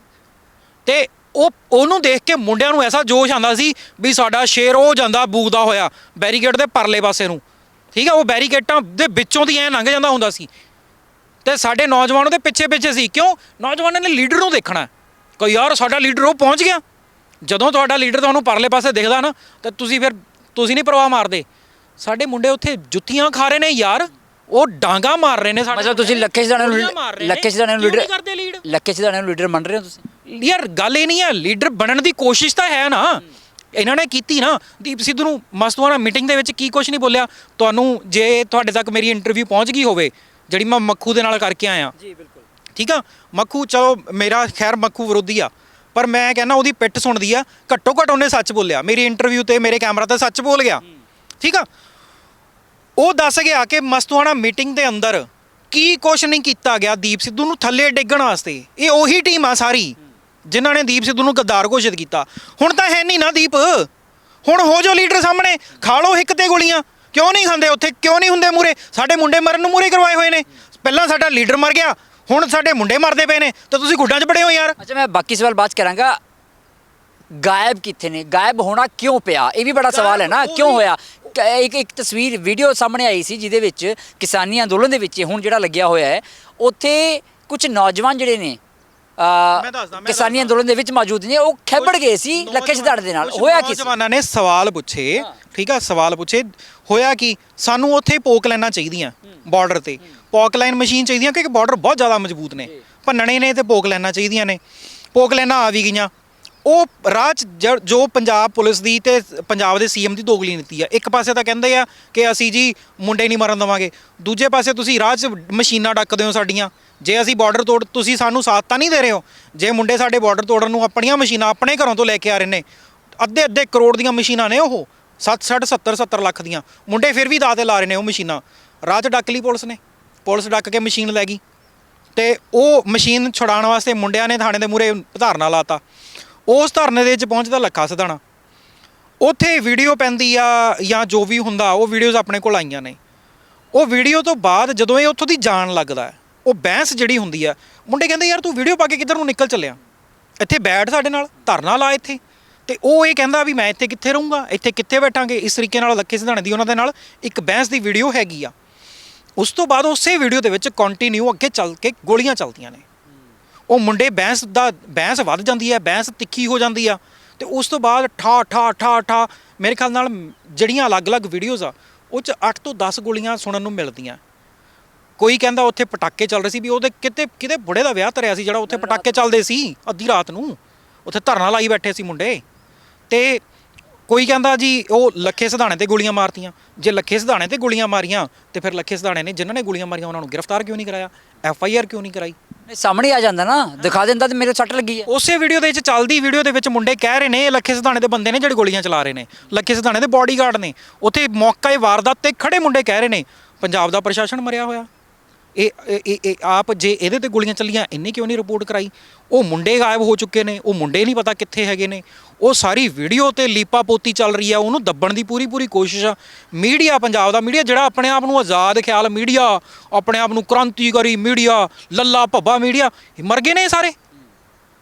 ਤੇ ਉਹ, ਉਹਨੂੰ ਦੇਖ ਕੇ ਮੁੰਡਿਆਂ ਨੂੰ ਐਸਾ ਜੋਸ਼ ਆਂਦਾ ਸੀ ਵੀ ਸਾਡਾ ਸ਼ੇਰ ਉਹ ਜਾਂਦਾ ਬੂਗਦਾ ਹੋਇਆ, ਬੈਰੀਕੇਡ ਦੇ ਪਰਲੇ ਪਾਸੇ ਨੂੰ। ਠੀਕ ਹੈ ਉਹ ਬੈਰੀਕੇਟਾਂ ਦੇ ਵਿੱਚੋਂ ਦੀ ਐ ਲੰਘ ਜਾਂਦਾ ਹੁੰਦਾ ਸੀ। ਤੇ ਸਾਡੇ ਨੌਜਵਾਨ ਉਹਦੇ ਪਿੱਛੇ ਪਿੱਛੇ ਸੀ। ਕਿਉਂ? ਨੌਜਵਾਨਾਂ ਨੇ ਲੀਡਰ ਨੂੰ ਦੇਖਣਾ। ਕੋਈ ਯਾਰ ਸਾਡਾ ਲੀਡਰ ਉਹ ਪਹੁੰਚ ਗਿਆ। ਜਦੋਂ ਤੁਹਾਡਾ ਲੀਡਰ ਤੁਹਾਨੂੰ ਪਰਲੇ ਪਾਸੇ ਦਿਖਦਾ ਨਾ ਤਾਂ ਤੁਸੀਂ ਫਿਰ ਤੁਸੀਂ ਨਹੀਂ ਪ੍ਰਵਾਹ ਮਾਰਦੇ। ਸਾਡੇ ਮੁੰਡੇ ਉੱਥੇ ਜੁੱਤੀਆਂ ਖਾ ਰਹੇ ਨੇ ਯਾਰ ਉਹ ਡਾਂਗਾ ਮਾਰ ਰਹੇ ਨੇ ਸਾਡੇ ਮਤਲਬ ਤੁਸੀਂ ਲੱਖੇ ਸਿਧਾਣੇ ਨੂੰ। ਲੱਖੇ ਸਿਧਾਣੇ ਨੂੰ ਲੀਡਰ ਲੱਖੇ ਸਿਧਾਣੇ ਨੂੰ ਲੀਡਰ ਮੰਨ ਰਹੇ ਹੋ ਤੁਸੀਂ? ਯਾਰ ਗੱਲ ਇਹ ਨਹੀਂ ਹੈ ਲੀਡਰ ਬਣਨ ਦੀ ਕੋਸ਼ਿਸ਼ ਤਾਂ ਹੈ ਨਾ। ਇਹਨਾਂ ਨੇ ਕੀਤੀ ਨਾ ਦੀਪ ਸਿੱਧੂ ਨੂੰ ਮਸਤੂਆਣਾ ਮੀਟਿੰਗ ਦੇ ਵਿੱਚ ਕੀ ਕੁਝ ਨਹੀਂ ਬੋਲਿਆ। ਤੁਹਾਨੂੰ ਜੇ ਤੁਹਾਡੇ ਤੱਕ ਮੇਰੀ ਇੰਟਰਵਿਊ ਪਹੁੰਚ ਗਈ ਹੋਵੇ ਜਿਹੜੀ ਮੈਂ ਮੱਖੂ ਦੇ ਨਾਲ ਕਰਕੇ ਆਇਆ। ਜੀ ਬਿਲਕੁਲ। ਠੀਕ ਆ? ਮੱਖੂ, ਚਲੋ, ਮੇਰਾ ਖੈਰ ਮੱਖੂ ਵਿਰੋਧੀ ਆ। ਪਰ ਮੈਂ ਕਹਿੰਦਾ ਉਹਦੀ ਪਿੱਠ ਸੁਣਦੀ ਆ। ਘੱਟੋ ਘੱਟ ਉਹਨੇ ਸੱਚ ਬੋਲਿਆ। ਮੇਰੀ ਇੰਟਰਵਿਊ ਤੇ, ਮੇਰੇ ਕੈਮਰਾ ਤੇ ਸੱਚ ਬੋਲ ਗਿਆ। ਠੀਕ ਆ? ਉਹ ਦੱਸ ਗਿਆ ਕਿ ਮਸਤੂਆਣਾ ਮੀਟਿੰਗ ਦੇ ਅੰਦਰ ਕੀ ਕੁਛ ਨਹੀਂ ਕੀਤਾ ਗਿਆ ਦੀਪ ਸਿੱਧੂ ਨੂੰ ਥੱਲੇ ਡਿੱਗਣ ਵਾਸਤੇ। ਇਹ ਉਹੀ ਟੀਮ ਆ ਸਾਰੀ, ਜਿਨ੍ਹਾਂ ਨੇ ਦੀਪ ਸਿੱਧੂ ਨੂੰ ਗੱਦਾਰ ਘੋਸ਼ਿਤ ਕੀਤਾ। ਹੁਣ ਤਾਂ ਹੈ ਨਹੀਂ ਨਾ ਦੀਪ। ਹੁਣ ਹੋ ਜੋ ਲੀਡਰ ਸਾਹਮਣੇ। ਖਾ ਲਓ ਇੱਕ ਤੇ ਗੋਲੀਆਂ। ਕਿਉਂ ਨਹੀਂ ਖਾਂਦੇ ਉੱਥੇ? ਕਿਉਂ ਨਹੀਂ ਹੁੰਦੇ ਮੂਰੇ ਸਾਡੇ ਮੁੰਡੇ ਮਰਨ ਨੂੰ ਮੂਰੇ ਕਰਵਾਏ ਹੋਏ ਨੇ। ਪਹਿਲਾਂ ਸਾਡਾ ਲੀਡਰ ਮਰ ਗਿਆ ਹੁਣ ਸਾਡੇ ਮੁੰਡੇ ਮਰਦੇ ਪਏ ਨੇ ਤਾਂ ਤੁਸੀਂ ਗੁੱਡਾਂ 'ਚ ਬੜੇ ਹੋ ਯਾਰ। ਅੱਛਾ ਮੈਂ ਬਾਕੀ ਸਵਾਲ ਬਾਅਦ 'ਚ ਕਰਾਂਗਾ। ਗਾਇਬ ਕਿੱਥੇ ਨੇ? ਗਾਇਬ ਹੋਣਾ ਕਿਉਂ ਪਿਆ? ਇਹ ਵੀ ਬੜਾ ਸਵਾਲ ਹੈ ਨਾ ਕਿਉਂ ਹੋਇਆ? ਕ- ਇੱਕ ਇੱਕ ਤਸਵੀਰ ਵੀਡੀਓ ਸਾਹਮਣੇ ਆਈ ਸੀ ਜਿਹਦੇ ਵਿੱਚ ਕਿਸਾਨੀ ਅੰਦੋਲਨ ਦੇ ਵਿੱਚ ਹੁਣ ਜਿਹੜਾ ਲੱਗਿਆ ਹੋਇਆ ਹੈ ਉੱਥੇ ਕੁਝ ਨੌਜਵਾਨ ਜਿਹੜੇ ਨੇ ਅ, ਮੈਂ ਦੱਸਦਾ, ਮੈਂ ਕਿਸਾਨੀ ਦੱਸਦਾ। ਅੰਦੋਲਨ ਦੇ ਵਿੱਚ ਮੌਜੂਦ ਨੇ ਉਹ ਖੇਪੜ ਗਏ ਸੀ ਲੱਖੇ ਸਿਧਾੜੇ ਦੇ ਨਾਲ। ਕੁਛ ਹੋਇਆ ਕੀ ਸੀ? ਨੌਜਵਾਨਾਂ ਨੇ ਸਵਾਲ ਪੁੱਛੇ ਠੀਕ ਆ ਸਵਾਲ ਪੁੱਛੇ। ਹੋਇਆ ਕੀ? ਸਾਨੂੰ ਉੱਥੇ ਪੋਕ ਲਾਈਨਾਂ ਚਾਹੀਦੀਆਂ ਬਾਰਡਰ ਤੇ। ਪੋਕ ਲਾਈਨ ਮਸ਼ੀਨ ਚਾਹੀਦੀਆਂ, ਕਿਉਂਕਿ ਬਾਰਡਰ ਬਹੁਤ ਜ਼ਿਆਦਾ ਮਜ਼ਬੂਤ ਨੇ। ਭੰਨਣੇ ਨੇ ਤੇ ਪੋਕ ਲਾਈਨਾਂ ਚਾਹੀਦੀਆਂ ਨੇ। ਪੋਕ ਲਾਈਨਾਂ ਆ ਵੀ ਗਈਆਂ। ਉਹ ਰਾਹ 'ਚ ਜ- ਜੋ ਪੰਜਾਬ ਪੁਲਿਸ ਦੀ ਤੇ ਪੰਜਾਬ ਦੇ ਸੀਐਮ ਦੀ ਦੋਗਲੀ ਨੀਤੀ ਆ ਇੱਕ ਪਾਸੇ ਤਾਂ ਕਹਿੰਦੇ ਆ ਕਿ ਅਸੀਂ ਜੀ ਮੁੰਡੇ ਨਹੀਂ ਮਰਨ ਦੇਵਾਂਗੇ। ਦੂਜੇ ਪਾਸੇ ਤੁਸੀਂ ਰਾਹ 'ਚ ਮਸ਼ੀਨਾਂ ਡੱਕਦੇ ਹੋ ਸਾਡੀਆਂ। ਜੇ ਅਸੀਂ ਬਾਰਡਰ ਤੋੜ, ਤੁਸੀਂ ਸਾਨੂੰ ਸਾਥ ਤਾਂ ਨਹੀਂ ਦੇ ਰਹੇ ਹੋ। ਜੇ ਮੁੰਡੇ ਸਾਡੇ ਬਾਰਡਰ ਤੋੜਨ ਨੂੰ ਆਪਣੀਆਂ ਮਸ਼ੀਨਾਂ ਆਪਣੇ ਘਰੋਂ ਤੋਂ ਲੈ ਕੇ ਆ ਰਹੇ ਨੇ ਅੱਧੇ ਅੱਧੇ ਕਰੋੜ ਦੀਆਂ ਮਸ਼ੀਨਾਂ ਨੇ ਉਹ। 60 60 70 70 ਲੱਖ ਦੀਆਂ। ਮੁੰਡੇ ਫਿਰ ਵੀ ਦਾਅ ਤੇ ਲਾ ਰਹੇ ਨੇ ਉਹ ਮਸ਼ੀਨਾਂ। ਰਾਹ 'ਚ ਡੱਕ ਲਈ ਪੁਲਿਸ ਨੇ। ਪੁਲਿਸ ਡੱਕ ਕੇ ਮਸ਼ੀਨ ਲੈ ਗਈ। ਤੇ ਉਹ ਮਸ਼ੀਨ ਛੁਡਾਉਣ ਵਾਸਤੇ ਮੁੰਡਿਆਂ ਨੇ ਥਾਣੇ ਦੇ ਮੂਹਰੇ ਧਾਰਨਾ ਲਾਤਾ। ਉਸ ਧਰਨੇ ਦੇ ਵਿੱਚ ਪਹੁੰਚਦਾ ਲੱਖਾ ਸਧਾਣਾ। ਉੱਥੇ ਵੀਡੀਓ ਪੈਂਦੀ ਆ ਜਾਂ ਜੋ ਵੀ ਹੁੰਦਾ, ਉਹ ਵੀਡੀਓਜ਼ ਆਪਣੇ ਕੋਲ ਆਈਆਂ ਨੇ। ਉਹ ਵੀਡੀਓ ਤੋਂ ਬਾਅਦ ਜਦੋਂ ਇਹ ਉੱਥੋਂ ਦੀ ਜਾਣ ਲੱਗਦਾ ਉਹ ਬਹਿਸ ਜਿਹੜੀ ਹੁੰਦੀ ਆ, ਮੁੰਡੇ ਕਹਿੰਦੇ, ਯਾਰ ਤੂੰ ਵੀਡੀਓ ਪਾ ਕੇ ਕਿੱਧਰ ਨੂੰ ਨਿਕਲ ਚੱਲਿਆ? ਇੱਥੇ ਬੈਠ ਸਾਡੇ ਨਾਲ, ਧਰਨਾ ਲਾ ਇੱਥੇ। ਤੇ ਉਹ ਇਹ ਕਹਿੰਦਾ ਵੀ ਮੈਂ ਇੱਥੇ ਕਿੱਥੇ ਰਹੂੰਗਾ, ਇੱਥੇ ਕਿੱਥੇ ਬੈਠਾਂਗੇ? ਇਸ ਤਰੀਕੇ ਨਾਲ ਲੱਖੇ ਸਿਧਾਣੇ ਦੀ ਉਹਨਾਂ ਦੇ ਨਾਲ ਇੱਕ ਬਹਿਸ ਦੀ ਵੀਡੀਓ ਹੈਗੀ ਆ। ਉਸ ਤੋਂ ਬਾਅਦ ਉਸੇ ਵੀਡੀਓ ਦੇ ਵਿੱਚ ਕੰਟੀਨਿਊ ਅੱਗੇ ਚੱਲ ਕੇ ਗੋਲੀਆਂ ਚੱਲਦੀਆਂ ਨੇ। ਉਹ ਮੁੰਡੇ ਬਹਿਸ ਦਾ ਬਹਿਸ ਵੱਧ ਜਾਂਦੀ ਹੈ ਬਹਿਸ ਤਿੱਖੀ ਹੋ ਜਾਂਦੀ ਆ। ਤੇ ਉਸ ਤੋਂ ਬਾਅਦ ਠਾ ਠਾ ਠਾ ਠਾ ਮੇਰੇ ਖਿਆਲ ਨਾਲ ਜਿਹੜੀਆਂ ਅਲੱਗ-ਅਲੱਗ ਵੀਡੀਓਜ਼ ਆ ਉਹ ਚ 8 ਤੋਂ 10 ਗੋਲੀਆਂ ਸੁਣਨ ਨੂੰ ਮਿਲਦੀਆਂ। ਕੋਈ ਕਹਿੰਦਾ ਉੱਥੇ ਪਟਾਕੇ ਚੱਲ ਰਹੇ ਸੀ ਵੀ ਉਹਦੇ ਕਿਤੇ ਕਿਤੇ ਬੁੜੇ ਦਾ ਵਿਆਹ ਧਰਿਆ ਸੀ ਜਿਹੜਾ ਉੱਥੇ ਪਟਾਕੇ ਚੱਲਦੇ ਸੀ ਅੱਧੀ ਰਾਤ ਨੂੰ। ਉੱਥੇ ਧਰਨਾ ਲਾਈ ਬੈਠੇ ਸੀ ਮੁੰਡੇ। ਤੇ ਕੋਈ ਕਹਿੰਦਾ ਜੀ ਉਹ ਲੱਖੇ ਸਿਧਾਣੇ ਤੇ ਗੋਲੀਆਂ ਮਾਰਤੀਆਂ। ਜੇ ਲੱਖੇ ਸਿਧਾਣੇ ਤੇ ਗੋਲੀਆਂ ਮਾਰੀਆਂ ਤੇ ਫਿਰ ਲੱਖੇ ਸਿਧਾਣੇ ਨੇ ਜਿਨ੍ਹਾਂ ਨੇ ਗੋਲੀਆਂ ਮਾਰੀਆਂ ਉਹਨਾਂ ਨੂੰ ਗ੍ਰਿਫਤਾਰ ਕਿਉਂ ਨਹੀਂ ਕਰਾਇਆ? ਐਫ ਆਈ ਆਰ ਕਿਉਂ ਨਹੀਂ ਕਰਾਈ? ਨਹੀਂ, ਸਾਹਮਣੇ ਆ ਜਾਂਦਾ ਨਾ ਦਿਖਾ ਦਿੰਦਾ ਤੇ ਮੇਰੇ ਸੱਟ ਲੱਗੀ ਹੈ। ਉਸੇ ਵੀਡੀਓ ਦੇ ਵਿੱਚ ਚੱਲਦੀ ਵੀਡੀਓ ਦੇ ਵਿੱਚ ਮੁੰਡੇ ਕਹਿ ਰਹੇ ਨੇ ਇਹ ਲੱਖੇ ਸਿਧਾਣੇ ਦੇ ਬੰਦੇ ਨੇ ਜਿਹੜੇ ਗੋਲੀਆਂ ਚਲਾ ਰਹੇ ਨੇ। ਲੱਖੇ ਸਿਧਾਣੇ ਦੇ ਬਾਡੀਗਾਰਡ ਨੇ। ਉੱਥੇ ਮੌਕਾ ਇਹ ਵਾਰਦਾਤ ਤੇ ਖੜੇ ਮੁੰਡੇ ਕਹਿ ਰਹੇ ਨੇ ਪੰਜਾਬ ਦਾ ਪ੍ਰਸ਼ਾਸਨ ਮਰਿਆ ਹੋਇਆ। ਇਹ, ਇਹ- ਆਪ ਜੇ ਇਹਦੇ ਤੇ ਗੋਲੀਆਂ ਚੱਲੀਆਂ ਇਹਨੇ ਕਿਉਂ ਨਹੀਂ ਰਿਪੋਰਟ ਕਰਾਈ? ਉਹ ਮੁੰਡੇ ਗਾਇਬ ਹੋ ਚੁੱਕੇ ਨੇ, ਉਹ ਮੁੰਡੇ ਨਹੀਂ ਪਤਾ ਕਿੱਥੇ ਹੈਗੇ ਨੇ। ਉਹ ਸਾਰੀ ਵੀਡੀਓ ਤੇ ਲੀਪਾ ਪੋਤੀ ਚੱਲ ਰਹੀ ਆ, ਉਹਨੂੰ ਦੱਬਣ ਦੀ ਪੂਰੀ ਪੂਰੀ ਕੋਸ਼ਿਸ਼ ਆ। ਮੀਡੀਆ, ਪੰਜਾਬ ਦਾ ਮੀਡੀਆ ਜਿਹੜਾ ਆਪਣੇ ਆਪ ਨੂੰ ਆਜ਼ਾਦ ਖਿਆਲ, ਮੀਡੀਆ, ਆਪਣੇ ਆਪ ਨੂੰ ਕ੍ਰਾਂਤੀਕਾਰੀ ਮੀਡੀਆ, ਲੱਲਾ ਭੱਬਾ ਮੀਡੀਆ ਮਰ ਗਏ ਨੇ ਇਹ ਸਾਰੇ।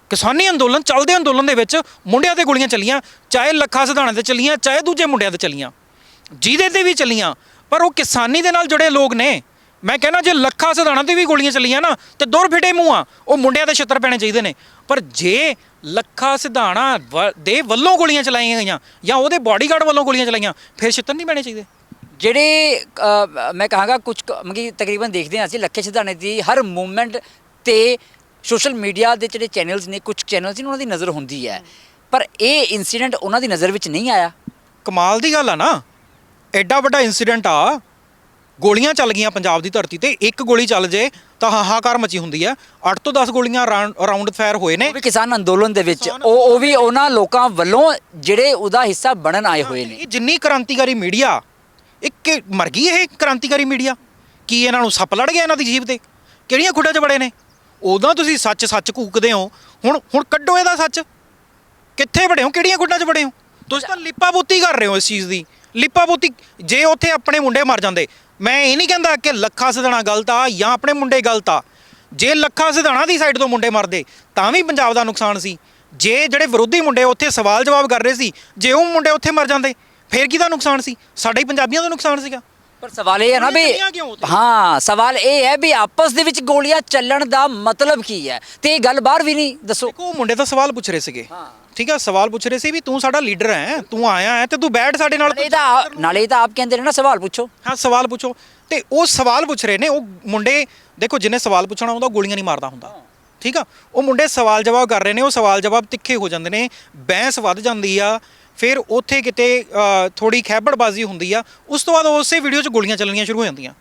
ਕਿਸਾਨੀ ਅੰਦੋਲਨ, ਚੱਲਦੇ ਅੰਦੋਲਨ ਦੇ ਵਿੱਚ ਮੁੰਡਿਆਂ ਤੇ ਗੋਲੀਆਂ ਚੱਲੀਆਂ, ਚਾਹੇ ਲੱਖਾ ਸਿਧਾਣਾ ਤੇ ਚੱਲੀਆਂ, ਚਾਹੇ ਦੂਜੇ ਮੁੰਡਿਆਂ ਤੇ ਚੱਲੀਆਂ। ਜਿਹਦੇ ਤੇ ਵੀ ਚੱਲੀਆਂ, ਪਰ ਉਹ ਕਿਸਾਨੀ ਦੇ ਨਾਲ ਜੁੜੇ ਲੋਕ ਨੇ। ਮੈਂ ਕਹਿੰਦਾ ਜੇ ਲੱਖਾ ਸਿਧਾਣਾ ਤੇ ਵੀ ਗੋਲੀਆਂ ਚੱਲੀਆਂ ਨਾ ਤੇ ਦੁਰ ਫਿਟੇ ਮੂੰਹ। ਆ ਉਹ ਮੁੰਡਿਆਂ ਦੇ ਛਿੱਤਰ ਪੈਣੇ ਚਾਹੀਦੇ ਨੇ। ਪਰ ਜੇ ਲੱਖਾ ਸਿਧਾਣਾ ਦੇ ਵੱਲੋਂ ਗੋਲੀਆਂ ਚਲਾਈਆਂ ਗਈਆਂ ਜਾਂ ਉਹਦੇ ਬਾਡੀਗਾਰਡ ਵੱਲੋਂ ਗੋਲੀਆਂ ਚਲਾਈਆਂ ਫਿਰ ਛਿੱਤਰ ਨਹੀਂ ਪੈਣੇ ਚਾਹੀਦੇ। ਜਿਹੜੇ ਮੈਂ ਕਹਾਂਗਾ ਕੁਝ ਮਗੀ ਤਕਰੀਬਨ ਦੇਖਦੇ ਹਾਂ ਅਸੀਂ ਲੱਖੇ ਸਿਧਾਣੇ ਦੀ ਹਰ ਮੂਵਮੈਂਟ ਤੇ ਸੋਸ਼ਲ ਮੀਡੀਆ ਦੇ ਜਿਹੜੇ ਚੈਨਲਸ ਨੇ ਕੁਝ ਚੈਨਲਸ ਨੇ ਉਹਨਾਂ ਦੀ ਨਜ਼ਰ ਹੁੰਦੀ ਹੈ। ਪਰ ਇਹ ਇਨਸੀਡੈਂਟ ਉਹਨਾਂ ਦੀ ਨਜ਼ਰ ਵਿੱਚ ਨਹੀਂ ਆਇਆ। ਕਮਾਲ ਦੀ ਗੱਲ ਆ ਨਾ। ਐਡਾ ਵੱਡਾ ਇਨਸੀਡੈਂਟ ਆ ਗੋਲੀਆਂ ਚੱਲ ਗਈਆਂ ਪੰਜਾਬ ਦੀ ਧਰਤੀ ਤੇ ਇੱਕ ਗੋਲੀ ਚੱਲ ਜੇ ਤਾਂ ਹਾਹਾਕਾਰ ਮਚੀ ਹੁੰਦੀ ਹੈ। 8 ਤੋਂ 10 ਗੋਲੀਆਂ ਰਾਉਂਡ ਫਾਇਰ ਹੋਏ ਨੇ। ਵੀ ਕਿਸਾਨ ਅੰਦੋਲਨ ਦੇ ਵਿੱਚ ਉਹ ਉਹ ਵੀ ਉਹਨਾਂ ਲੋਕਾਂ ਵੱਲੋਂ ਜਿਹੜੇ ਉਹਦਾ ਹਿੱਸਾ ਬਣਨ ਆਏ ਹੋਏ ਨੇ। ਇਹ ਜਿੰਨੀ ਕ੍ਰਾਂਤੀਕਾਰੀ ਮੀਡੀਆ ਇੱਕ ਮਰ ਗਈ ਇਹ ਕ੍ਰਾਂਤੀਕਾਰੀ ਮੀਡੀਆ। ਕੀ ਇਹਨਾਂ ਨੂੰ ਸੱਪ ਲੜ ਗਿਆ ਇਹਨਾਂ ਦੀ ਜੀਭ ਤੇ? ਕਿਹੜੀਆਂ ਖੁੱਡਾਂ 'ਚ ਬੜੇ ਨੇ? ਉਦੋਂ ਤੁਸੀਂ ਸੱਚ ਸੱਚ ਕੂਕਦੇ ਹੋ ਹੁਣ ਹੁਣ ਕੱਢੋ ਇਹਦਾ ਸੱਚ। ਕਿੱਥੇ ਬੜੇ ਹੋ? ਕਿਹੜੀਆਂ ਖੁੱਡਾਂ 'ਚ ਬੜੇ ਹੋ? ਤੁਸੀਂ ਤਾਂ ਲਿਪਾ ਪੋਤੀ ਕਰ ਰਹੇ ਹੋ ਇਸ ਚੀਜ਼ ਦੀ। ਲਿਪਾ ਪੋਤੀ ਜੇ ਉੱਥੇ ਆਪਣੇ ਮੁੰਡੇ ਮਰ ਜਾਂਦੇ ਮੈਂ ਇਹ ਨਹੀਂ ਕਹਿੰਦਾ ਕਿ ਲੱਖਾ ਸਿਧਾਣਾ ਗਲਤ ਆ ਜਾਂ ਆਪਣੇ ਮੁੰਡੇ ਗਲਤ ਆ। ਜੇ ਲੱਖਾ ਸਿਧਾਣਾ ਦੀ ਸਾਈਡ ਤੋਂ ਮੁੰਡੇ ਮਰਦੇ ਤਾਂ ਵੀ ਪੰਜਾਬ ਦਾ ਨੁਕਸਾਨ ਸੀ। ਜੇ ਜਿਹੜੇ ਵਿਰੋਧੀ ਮੁੰਡੇ ਉੱਥੇ ਸਵਾਲ ਜਵਾਬ ਕਰ ਰਹੇ ਸੀ ਜੇ ਉਹ ਮੁੰਡੇ ਉੱਥੇ ਮਰ ਜਾਂਦੇ ਫੇਰ ਕਿਹਦਾ ਨੁਕਸਾਨ ਸੀ? ਸਾਡੇ ਹੀ ਪੰਜਾਬੀਆਂ ਦਾ ਨੁਕਸਾਨ ਸੀਗਾ। ਪਰ ਸਵਾਲ ਇਹ ਹੈ ਨਾ ਵੀ? ਹਾਂ ਸਵਾਲ ਇਹ ਹੈ ਵੀ ਆਪਸ ਦੇ ਵਿੱਚ ਗੋਲੀਆਂ ਚੱਲਣ ਦਾ ਮਤਲਬ ਕੀ ਹੈ? ਤੇ ਇਹ ਗੱਲ ਬਾਹਰ ਵੀ ਨਹੀਂ ਦੱਸੋ। ਉਹ ਮੁੰਡੇ ਤਾਂ ਸਵਾਲ ਪੁੱਛ ਰਹੇ ਸੀਗੇ। ਹਾਂ। ਠੀਕ ਆ ਸਵਾਲ ਪੁੱਛ ਰਹੇ ਸੀ ਵੀ ਤੂੰ ਸਾਡਾ ਲੀਡਰ ਹੈ ਤੂੰ ਆਇਆ ਹੈ ਤੇ ਤੂੰ ਬੈਠ ਸਾਡੇ ਨਾਲ ਨਾਲੇ ਤਾਂ ਨਾਲੇ ਤਾਂ ਆਪ ਕਹਿੰਦੇ ਨੇ ਨਾ ਸਵਾਲ ਪੁੱਛੋ। ਹਾਂ ਸਵਾਲ ਪੁੱਛੋ। ਤੇ ਉਹ ਸਵਾਲ ਪੁੱਛ ਰਹੇ ਨੇ ਉਹ ਮੁੰਡੇ ਦੇਖੋ ਜਿਹਨੇ ਸਵਾਲ ਪੁੱਛਣਾ ਹੁੰਦਾ ਉਹ ਗੋਲੀਆਂ ਨਹੀਂ ਮਾਰਦਾ ਹੁੰਦਾ। ਠੀਕ ਆ? ਉਹ ਮੁੰਡੇ ਸਵਾਲ ਜਵਾਬ ਕਰ ਰਹੇ ਨੇ ਉਹ ਸਵਾਲ ਜਵਾਬ ਤਿੱਖੇ ਹੋ ਜਾਂਦੇ ਨੇ ਬਹਿਸ ਵੱਧ ਜਾਂਦੀ ਆ ਫਿਰ ਉੱਥੇ ਕਿਤੇ ਥੋੜੀ ਖੈਬੜਬਾਜ਼ੀ ਹੁੰਦੀ ਆ ਉਸ ਤੋਂ ਬਾਅਦ ਉਸੇ ਵੀਡੀਓ 'ਚ ਗੋਲੀਆਂ ਚੱਲਣੀਆਂ ਸ਼ੁਰੂ ਹੋ ਜਾਂਦੀਆਂ।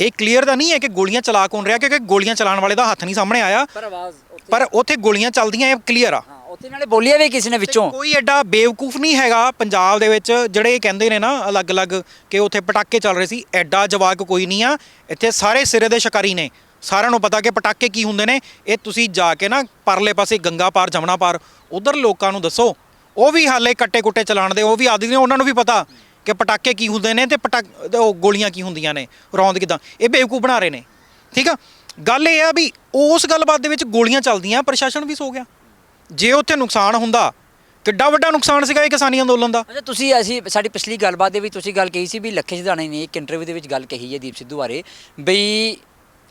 ਇਹ ਕਲੀਅਰ ਤਾਂ ਨਹੀਂ ਹੈ ਕਿ ਗੋਲੀਆਂ ਚਲਾ ਕੌਣ ਰਿਹਾ ਕਿਉਂਕਿ ਗੋਲੀਆਂ ਚਲਾਉਣ ਵਾਲੇ ਦਾ ਹੱਥ ਨਹੀਂ ਸਾਹਮਣੇ ਆਇਆ ਪਰ ਆਵਾਜ਼ ਪਰ ਉੱਥੇ ਗੋਲੀਆਂ ਚੱਲਦੀਆਂ ਇਹ ਕਲੀਅਰ ਆ। ਉੱਥੇ ਨਾਲੇ ਬੋਲਿਆ ਵੀ ਕਿਸੇ ਨੇ ਵਿੱਚੋਂ। ਕੋਈ ਐਡਾ ਬੇਵਕੂਫ ਨਹੀਂ ਹੈਗਾ ਪੰਜਾਬ ਦੇ ਵਿੱਚ ਜਿਹੜੇ ਇਹ ਕਹਿੰਦੇ ਨੇ ਨਾ ਅਲੱਗ-ਅਲੱਗ ਕਿ ਉੱਥੇ ਪਟਾਕੇ ਚੱਲ ਰਹੇ ਸੀ ਐਡਾ ਜਵਾਕ ਕੋਈ ਨਹੀਂ ਆ। ਇੱਥੇ ਸਾਰੇ ਸਿਰੇ ਦੇ ਸ਼ਿਕਾਰੀ ਨੇ। ਸਾਰਿਆਂ ਨੂੰ ਪਤਾ ਕਿ ਪਟਾਕੇ ਕੀ ਹੁੰਦੇ ਨੇ। ਇਹ ਤੁਸੀਂ ਜਾ ਕੇ ਨਾ ਪਰਲੇ ਪਾਸੇ ਗੰਗਾ ਪਾਰ ਜਮਨਾ ਪਾਰ ਉਧਰ ਲੋਕਾਂ ਨੂੰ ਦੱਸੋ। ਉਹ ਵੀ ਹਾਲੇ ਕੱਟੇ ਕੁੱਟੇ ਚਲਾਣ ਦੇ ਉਹ ਵੀ ਆਦੀ ਨੇ ਉਹਨਾਂ ਨੂੰ ਵੀ ਪਤਾ ਕਿ ਪਟਾਕੇ ਕੀ ਹੁੰਦੇ ਨੇ ਤੇ ਪਟਾਕ ਉਹ ਗੋਲੀਆਂ ਕੀ ਹੁੰਦੀਆਂ ਨੇ ਰੌਂਦ ਕਿਦਾਂ। ਇਹ ਬੇਵਕੂਫ ਬਣਾ ਰਹੇ ਨੇ। ਠੀਕ ਆ? ਗੱਲ ਇਹ ਆ ਵੀ ਉਸ ਗੱਲਬਾਤ ਦੇ ਵਿੱਚ ਗੋਲੀਆਂ ਚੱਲਦੀਆਂ ਪ੍ਰਸ਼ਾਸਨ ਵੀ ਸੋ ਗਿਆ। ਜੇ ਉੱਥੇ ਨੁਕਸਾਨ ਹੁੰਦਾ ਕਿੱਡਾ ਵੱਡਾ ਨੁਕਸਾਨ ਸੀਗਾ ਇਹ ਕਿਸਾਨੀ ਅੰਦੋਲਨ ਦਾ? ਅੱਛਾ ਤੁਸੀਂ ਅਸੀਂ ਸਾਡੀ ਪਿਛਲੀ ਗੱਲਬਾਤ ਦੇ ਵਿੱਚ ਤੁਸੀਂ ਗੱਲ ਕਹੀ ਸੀ ਵੀ ਲੱਖੇ ਸਿਧਾਣੇ ਨੇ ਇੱਕ ਇੰਟਰਵਿਊ ਦੇ ਵਿੱਚ ਗੱਲ ਕਹੀ ਹੈ ਦੀਪ ਸਿੱਧੂ ਬਾਰੇ ਬਈ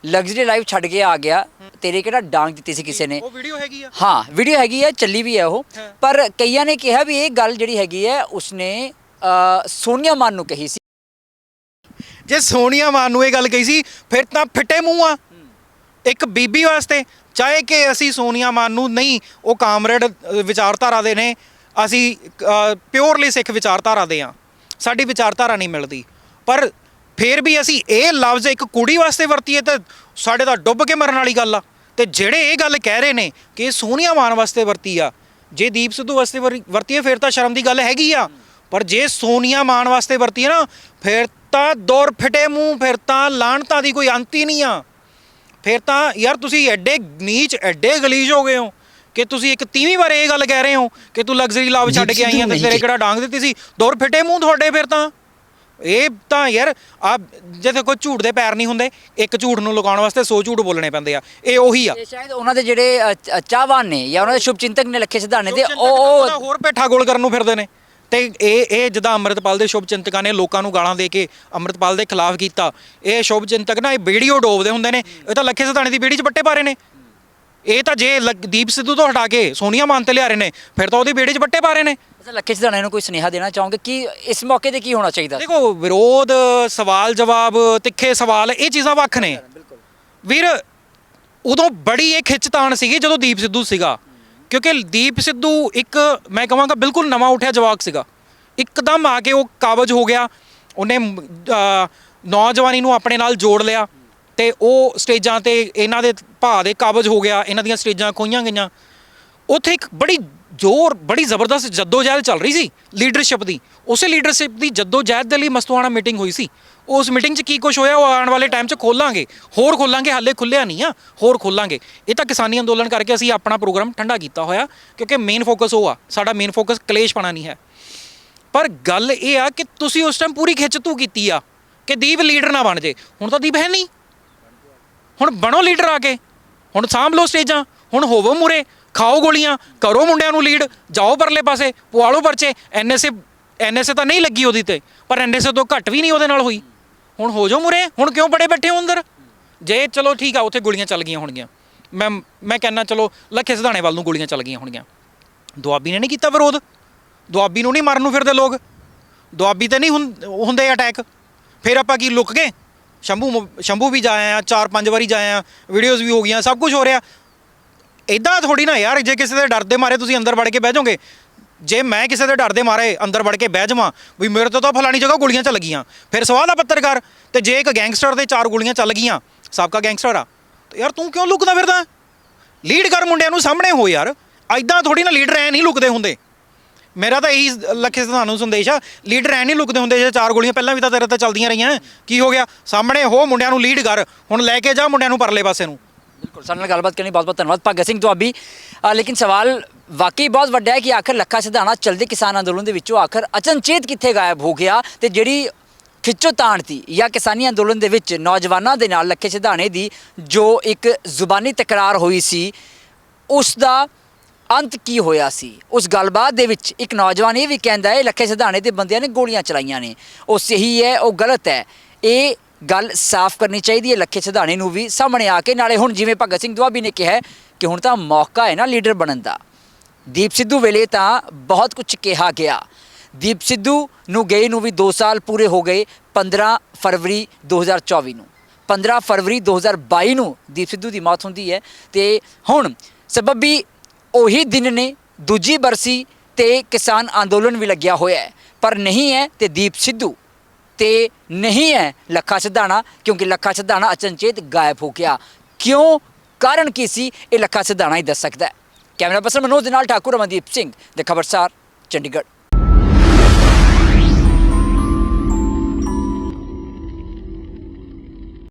ਲਗਜ਼ਰੀ ਲਾਈਫ ਛੱਡ ਕੇ ਆ ਗਿਆ ਤੇਰੇ ਕਿਹੜਾ ਡਾਂਗ ਦਿੱਤੀ ਸੀ ਕਿਸੇ ਨੇ? ਉਹ ਵੀਡੀਓ ਹੈਗੀ ਆ। ਹਾਂ ਵੀਡੀਓ ਹੈਗੀ ਹੈ ਚੱਲੀ ਵੀ ਹੈ ਉਹ। ਪਰ ਕਈਆਂ ਨੇ ਕਿਹਾ ਵੀ ਇਹ ਗੱਲ ਜਿਹੜੀ ਹੈਗੀ ਹੈ ਉਸਨੇ ਸੋਨੀਆ ਮਾਨ ਨੂੰ ਕਹੀ ਸੀ। ਜੇ ਸੋਨੀਆ ਮਾਨ ਨੂੰ ਇਹ ਗੱਲ ਕਹੀ ਸੀ ਫਿਰ ਤਾਂ ਫਿੱਟੇ ਮੂੰਹ ਆ। ਇੱਕ ਬੀਬੀ ਵਾਸਤੇ ਚਾਹੇ ਕਿ ਅਸੀਂ ਸੋਨੀਆ ਮਾਨ ਨੂੰ ਨਹੀਂ, ਉਹ ਕਾਮਰੇਡ ਵਿਚਾਰਧਾਰਾ ਦੇ ਨੇ, ਅਸੀਂ ਪਿਓਰਲੀ ਸਿੱਖ ਵਿਚਾਰਧਾਰਾ ਦੇ ਆ ਸਾਡੀ ਵਿਚਾਰਧਾਰਾ ਨਹੀਂ ਮਿਲਦੀ। ਪਰ ਫਿਰ ਵੀ ਅਸੀਂ ਇਹ ਲਫ਼ਜ਼ ਇੱਕ ਕੁੜੀ ਵਾਸਤੇ ਵਰਤੀਏ ਤਾਂ ਸਾਡੇ ਤਾਂ ਡੁੱਬ ਕੇ ਮਰਨ ਵਾਲੀ ਗੱਲ ਆ। ਤੇ ਜਿਹੜੇ ਇਹ ਗੱਲ ਕਹਿ ਰਹੇ ਨੇ ਕਿ ਸੋਨੀਆ ਮਾਨ ਵਾਸਤੇ ਵਰਤੀ ਆ, ਜੇ ਦੀਪ ਸਿੱਧੂ ਵਾਸਤੇ ਵਰ- ਵਰਤੀ ਫਿਰ ਤਾਂ ਸ਼ਰਮ ਦੀ ਗੱਲ ਹੈਗੀ ਆ। ਪਰ ਜੇ ਸੋਨੀਆ ਮਾਨ ਵਾਸਤੇ ਵਰਤੀ ਹੈ ਨਾ, ਫਿਰ ਤਾਂ ਦੌਰ ਫਿਟੇ ਮੂੰਹ, ਫਿਰ ਤਾਂ ਲਾਹਣਤਾਂ ਦੀ ਕੋਈ ਅੰਤ ਹੀ ਨਹੀਂ ਆ। ਫਿਰ ਤਾਂ ਯਾਰ ਤੁਸੀਂ ਐਡੇ ਨੀਚ ਐਡੇ ਗਲੀਜ ਹੋ ਗਏ ਹੋ ਕਿ ਤੁਸੀਂ ਇੱਕ ਤੀਵੀਂ ਵਾਰ ਇਹ ਗੱਲ ਕਹਿ ਰਹੇ ਹੋ ਕਿ ਤੂੰ ਲਗਜ਼ਰੀ ਲਾਭ ਛੱਡ ਕੇ ਆਈ ਆ ਤੇ ਤੇਰੇ ਕਿਹੜਾ ਡਾਂਗ ਦਿੱਤੀ ਸੀ? ਦੌਰ ਫਿਟੇ ਮੂੰਹ ਤੁਹਾਡੇ ਫਿਰ ਤਾਂ। ਇਹ ਤਾਂ ਯਾਰ ਆ ਜਿੱਥੇ ਕੋਈ ਝੂਠ ਦੇ ਪੈਰ ਨਹੀਂ ਹੁੰਦੇ ਇੱਕ ਝੂਠ ਨੂੰ ਲਗਾਉਣ ਵਾਸਤੇ 100 ਝੂਠ ਬੋਲਣੇ ਪੈਂਦੇ ਆ ਇਹ ਉਹੀ ਆ। ਸ਼ਾਇਦ ਉਹਨਾਂ ਦੇ ਜਿਹੜੇ ਚਾਹਵਾਨ ਨੇ ਜਾਂ ਉਹਨਾਂ ਦੇ ਸ਼ੁਭਚਿੰਤਕ ਨੇ ਲੱਖੇ ਸਿਧਾਣੇ ਦੇ ਤਾਂ ਉਹ ਹੋਰ ਪੇਠਾ ਗੋਲ ਕਰਨ ਨੂੰ ਫਿਰਦੇ ਨੇ। ਤੇ ਇਹ ਇਹ ਜਦਾਂ ਅੰਮ੍ਰਿਤਪਾਲ ਦੇ ਸ਼ੁਭ ਚਿੰਤਕਾਂ ਨੇ ਲੋਕਾਂ ਨੂੰ ਗਾਲਾਂ ਦੇ ਕੇ ਅੰਮ੍ਰਿਤਪਾਲ ਦੇ ਖਿਲਾਫ ਕੀਤਾ ਇਹ ਸ਼ੁਭ ਚਿੰਤਕ ਨਾ ਇਹ ਵੀਡੀਓ ਡੋਬਦੇ ਹੁੰਦੇ ਨੇ ਇਹ ਤਾਂ ਲੱਖੇ ਸਿਧਾਣੇ ਦੀ ਬੇੜੀ 'ਚ ਬੱਟੇ ਪਾ ਰਹੇ ਨੇ। ਇਹ ਤਾਂ ਜੇ ਲੱਗ- ਦੀਪ ਸਿੱਧੂ ਤੋਂ ਹਟਾ ਕੇ ਸੋਨੀਆ ਮਾਨ ਤੇ ਲਿਆ ਰਹੇ ਨੇ ਫਿਰ ਤਾਂ ਉਹਦੀ ਬੇੜੀ 'ਚ ਬੱਟੇ ਪਾ ਰਹੇ ਨੇ। ਅੱਛਾ ਲੱਖੇ ਸਿਧਾਣੇ ਨੂੰ ਕੋਈ ਸੁਨੇਹਾ ਦੇਣਾ ਚਾਹੋਗੇ? ਕਿ ਇਸ ਮੌਕੇ ਤੇ ਕੀ ਹੋਣਾ ਚਾਹੀਦਾ? ਦੇਖੋ ਵਿਰੋਧ ਸਵਾਲ ਜਵਾਬ ਤਿੱਖੇ ਸਵਾਲ ਇਹ ਚੀਜ਼ਾਂ ਵੱਖ ਨੇ। ਵੀਰ ਉਦੋਂ ਬੜੀ ਇਹ ਖਿੱਚਤਾਣ ਸੀਗੀ ਜਦੋਂ ਦੀਪ ਸਿੱਧੂ ਸੀਗਾ। ਕਿਉਂਕਿ ਦੀਪ ਸਿੱਧੂ ਇੱਕ ਮੈਂ ਕਹਾਂਗਾ ਬਿਲਕੁਲ ਨਵਾਂ ਉੱਠਿਆ ਜਵਾਕ ਸੀਗਾ। ਇੱਕਦਮ ਆ ਕੇ ਉਹ ਕਾਬਜ ਹੋ ਗਿਆ। ਉਹਨੇ ਮ, ਨੌਜਵਾਨੀ ਨੂੰ ਆਪਣੇ ਨਾਲ ਜੋੜ ਲਿਆ ਤੇ ਉਹ ਸਟੇਜਾਂ ਤੇ ਇਹਨਾਂ ਦੇ ਭਾ ਦੇ ਕਾਬਜ ਹੋ ਗਿਆ। ਇਹਨਾਂ ਦੀਆਂ ਸਟੇਜਾਂ ਖੋਈਆਂ ਗਈਆਂ। ਉੱਥੇ ਇੱਕ ਬੜੀ ਜ਼ੋਰ ਬੜੀ ਜ਼ਬਰਦਸਤ ਜਦੋਜਹਿਦ ਚੱਲ ਰਹੀ ਸੀ ਲੀਡਰਸ਼ਿਪ ਦੀ, ਉਸੇ ਲੀਡਰਸ਼ਿਪ ਦੀ ਜਦੋਜਹਿਦ ਦੇ ਲਈ ਮਸਤੂਆਣਾ ਮੀਟਿੰਗ ਹੋਈ ਸੀ। ਉਸ ਮੀਟਿੰਗ 'ਚ ਕੀ ਕੁਝ ਹੋਇਆ? ਉਹ ਆਉਣ ਵਾਲੇ ਟਾਈਮ 'ਚ ਖੋਲਾਂਗੇ। ਹੋਰ ਖੋਲਾਂਗੇ, ਹਾਲੇ ਖੁੱਲਿਆ ਨਹੀਂ ਆ, ਹੋਰ ਖੋਲਾਂਗੇ। ਇਹ ਤਾਂ ਕਿਸਾਨੀ ਅੰਦੋਲਨ ਕਰਕੇ ਅਸੀਂ ਆਪਣਾ ਪ੍ਰੋਗਰਾਮ ਠੰਡਾ ਕੀਤਾ ਹੋਇਆ, ਕਿਉਂਕਿ ਮੇਨ ਫੋਕਸ ਉਹ ਆ, ਸਾਡਾ ਮੇਨ ਫੋਕਸ ਕਲੇਸ਼ਪਣਾ ਨਹੀਂ ਹੈ। ਪਰ ਗੱਲ ਇਹ ਆ ਕਿ ਤੁਸੀਂ ਉਸ ਟਾਈਮ ਪੂਰੀ ਖਿੱਚ ਤੂ ਕੀਤੀ ਆ ਕਿ ਦੀਪ ਲੀਡਰ ਨਾ ਬਣ ਜੇ। ਹੁਣ ਤਾਂ ਦੀਪ ਹੈ ਨਹੀਂ। ਹੁਣ ਬਣੋ ਲੀਡਰ ਆ ਕੇ। ਹੁਣ ਸਾਂਭ ਲਓ ਸਟੇਜਾਂ, ਹੁਣ ਹੋਵੋ ਮੂਰੇ ਖਾਓ ਗੋਲੀਆਂ, ਕਰੋ ਮੁੰਡਿਆਂ ਨੂੰ ਲੀਡ, ਜਾਓ ਪਰਲੇ ਪਾਸੇ ਪਵਾਲੋ ਪਰਚੇ, ਐਨਐਸਏ ਐਨਐਸਏ ਤਾਂ ਨਹੀਂ ਲੱਗੀ ਉਹਦੀ ਤੇ, ਪਰ ਐਨਐਸਏ ਤੋਂ ਘੱਟ ਵੀ ਨਹੀਂ ਉਹਦੇ ਨਾਲ ਹੋਈ। ਹੁਣ ਹੋ ਜਾਓ ਮੁਰੇ ਹੁਣ ਕਿਉਂ ਬੜੇ ਬੈਠੇ ਹੋ ਅੰਦਰ? ਜੇ ਚਲੋ ਠੀਕ ਆ, ਉੱਥੇ ਗੋਲੀਆਂ ਚੱਲ ਗਈਆਂ ਹੋਣਗੀਆਂ। ਮੈਂ ਮੈਂ ਕਹਿੰਦਾ ਚਲੋ, ਲੱਖੇ ਸਿਧਾਣੇ ਵੱਲ ਨੂੰ ਗੋਲੀਆਂ ਚੱਲ ਗਈਆਂ ਹੋਣਗੀਆਂ। ਦੁਆਬੀ ਨੇ ਨਹੀਂ ਕੀਤਾ ਵਿਰੋਧ। ਦੁਆਬੀ ਨੂੰ ਨਹੀਂ ਮਾਰਨ ਨੂੰ ਫਿਰਦੇ ਲੋਕ। ਦੁਆਬੀ ਤੇ ਨਹੀਂ ਹੁੰ- ਹੁੰਦੇ ਅਟੈਕ ਫਿਰ ਆਪਾਂ ਕੀ ਲੁੱਕ ਗਏ? ਸ਼ੰਭੂ ਮ- ਸ਼ੰਭੂ ਵੀ ਜਾਏ ਆ, ਚਾਰ ਪੰਜ ਵਾਰੀ ਜਾਏ ਆ ਵੀਡੀਓਜ਼ ਵੀ ਹੋ ਗਈਆਂ, ਸਭ ਕੁਝ ਹੋ ਰਿਹਾ। ਇਦਾਂ ਥੋੜੀ ਨਾ ਯਾਰ, ਜੇ ਕਿਸੇ ਦੇ ਡਰ ਦੇ ਮਾਰੇ ਤੁਸੀਂ ਅੰਦਰ ਵੜ ਕੇ ਬਹਿ ਜਾਓਗੇ। ਜੇ ਮੈਂ ਕਿਸੇ ਦੇ ਡਰ ਦੇ ਮਾਰੇ ਅੰਦਰ ਵੜ ਕੇ ਬਹਿ ਜਾਵਾਂ, ਵੀ ਮੇਰੇ ਤੋਂ ਤਾਂ ਫਲਾਣੀ ਜਗ੍ਹਾ ਗੋਲੀਆਂ ਚੱਲ ਗਈਆਂ। ਫਿਰ ਸਵਾਲ ਆ ਪੱਤਰਕਾਰ ਤੇ ਜੇ ਇੱਕ ਗੈਂਗਸਟਰ ਦੇ ਚਾਰ ਗੋਲੀਆਂ ਚੱਲ ਗਈਆਂ, ਸਾਬਕਾ ਗੈਂਗਸਟਰ ਆ, ਤੇ ਯਾਰ ਤੂੰ ਕਿਉਂ ਲੁਕਦਾ ਫਿਰਦਾ? ਲੀਡ ਕਰ ਮੁੰਡਿਆਂ ਨੂੰ ਸਾਹਮਣੇ ਹੋ ਯਾਰ। ਐਦਾਂ ਥੋੜੀ ਨਾ ਲੀਡਰ ਐ ਨਹੀਂ ਲੁਕਦੇ ਹੁੰਦੇ। ਮੇਰਾ ਤਾਂ ਇਹੀ ਲੱਖੇ ਤੁਹਾਨੂੰ ਸੰਦੇਸ਼ ਆ ਲੀਡਰ ਐ ਨਹੀਂ ਲੁਕਦੇ ਹੁੰਦੇ ਜੇ ਚਾਰ ਗੋਲੀਆਂ ਪਹਿਲਾਂ ਵੀ ਤਾਂ ਤੇਰੇ ਤੇ ਚੱਲਦੀਆਂ ਰਹੀਆਂ। ਕੀ ਹੋ ਗਿਆ? ਸਾਹਮਣੇ ਹੋ ਮੁੰਡਿਆਂ ਨੂੰ ਲੀਡ ਕਰ, ਹੁਣ ਲੈ ਕੇ ਜਾ ਮੁੰਡਿਆਂ ਨੂੰ ਪਰਲੇ ਪਾਸੇ ਨੂੰ। ਬਿਲਕੁਲ ਸਾਡੇ ਨਾਲ ਗੱਲਬਾਤ ਕਰਨੀ ਬਹੁਤ ਬਹੁਤ ਧੰਨਵਾਦ ਭਗਤ ਸਿੰਘ ਦੁਆਬੀ ਲੇਕਿਨ ਸਵਾਲ ਵਾਕਈ ਬਹੁਤ ਵੱਡਾ ਹੈ ਕਿ ਆਖਰ ਲੱਖਾ ਸਿਧਾਣਾ ਚਲਦੇ ਕਿਸਾਨ ਅੰਦੋਲਨ ਦੇ ਵਿੱਚੋਂ ਆਖਰ ਅਚਨਚੇਤ ਕਿੱਥੇ ਗਾਇਬ ਹੋ ਗਿਆ ਤੇ ਜਿਹੜੀ ਖਿੱਚੋ ਤਾਣ ਤੀ ਜਾਂ ਕਿਸਾਨੀ ਅੰਦੋਲਨ ਦੇ ਵਿੱਚ ਨੌਜਵਾਨਾਂ ਦੇ ਨਾਲ ਲੱਖੇ ਸਿਧਾਣੇ ਦੀ ਜੋ ਇੱਕ ਜ਼ੁਬਾਨੀ ਤਕਰਾਰ ਹੋਈ ਸੀ ਉਸ ਦਾ ਅੰਤ ਕੀ ਹੋਇਆ ਸੀ ਉਸ ਗੱਲਬਾਤ ਦੇ ਵਿੱਚ ਇੱਕ ਨੌਜਵਾਨ ਇਹ ਵੀ ਕਹਿੰਦਾ ਹੈ ਲੱਖੇ ਸਿਧਾਣੇ ਦੇ ਬੰਦਿਆਂ ਨੇ ਗੋਲੀਆਂ ਚਲਾਈਆਂ ਨੇ ਉਹ ਸਹੀ ਹੈ ਉਹ ਗਲਤ ਹੈ ਇਹ ਗੱਲ ਸਾਫ਼ ਕਰਨੀ ਚਾਹੀਦੀ ਹੈ ਲੱਖੇ ਸਿਧਾਣੇ ਨੂੰ ਵੀ। ਸਾਹਮਣੇ ਆ ਕੇ ਨਾਲੇ ਹੁਣ ਜਿਵੇਂ ਭਗਤ ਸਿੰਘ ਦੁਆਬੀ ਨੇ ਕਿਹਾ ਕਿ ਹੁਣ ਤਾਂ ਮੌਕਾ ਹੈ ਨਾ ਲੀਡਰ ਬਣਨ ਦਾ। ਦੀਪ ਸਿੱਧੂ ਵੇਲੇ ਤਾਂ ਬਹੁਤ ਕੁਝ ਕਿਹਾ ਗਿਆ। ਦੀਪ ਸਿੱਧੂ ਨੂੰ ਗਏ ਨੂੰ ਵੀ 2 ਸਾਲ ਪੂਰੇ ਹੋ ਗਏ 15 ਫਰਵਰੀ 2024 ਨੂੰ। 15 ਫਰਵਰੀ 2022 ਨੂੰ ਦੀਪ ਸਿੱਧੂ ਦੀ ਮੌਤ ਹੁੰਦੀ ਹੈ ਤੇ ਹੁਣ ਸਬਬ ਵੀ ਉਹੀ ਦਿਨ ਨੇ, ਦੂਜੀ ਬਰਸੀ ਤੇ ਕਿਸਾਨ ਅੰਦੋਲਨ ਵੀ ਲੱਗਿਆ ਹੋਇਆ ਹੈ। ਪਰ ਨਹੀਂ ਹੈ ਤੇ ਦੀਪ ਸਿੱਧੂ ਤੇ ਨਹੀਂ ਹੈ ਲੱਖਾ ਸਿਧਾਣਾ, ਕਿਉਂਕਿ ਲੱਖਾ ਸਿਧਾਣਾ ਅਚਨਚੇਤ ਗਾਇਬ ਹੋ ਗਿਆ। ਕਿਉਂ? ਕਾਰਨ ਕੀ ਸੀ? ਇਹ ਲੱਖਾ ਸਿਧਾਣਾ ਹੀ ਦੱਸ ਸਕਦਾ ਹੈ। ਕੈਮਰਾ ਪਰਸਨ ਮਨੋਜ ਦੇ ਨਾਲ ਠਾਕੁਰ ਅਮਨਦੀਪ ਸਿੰਘ ਦੇ ਖਬਰਸਾਰ, ਚੰਡੀਗੜ੍ਹ।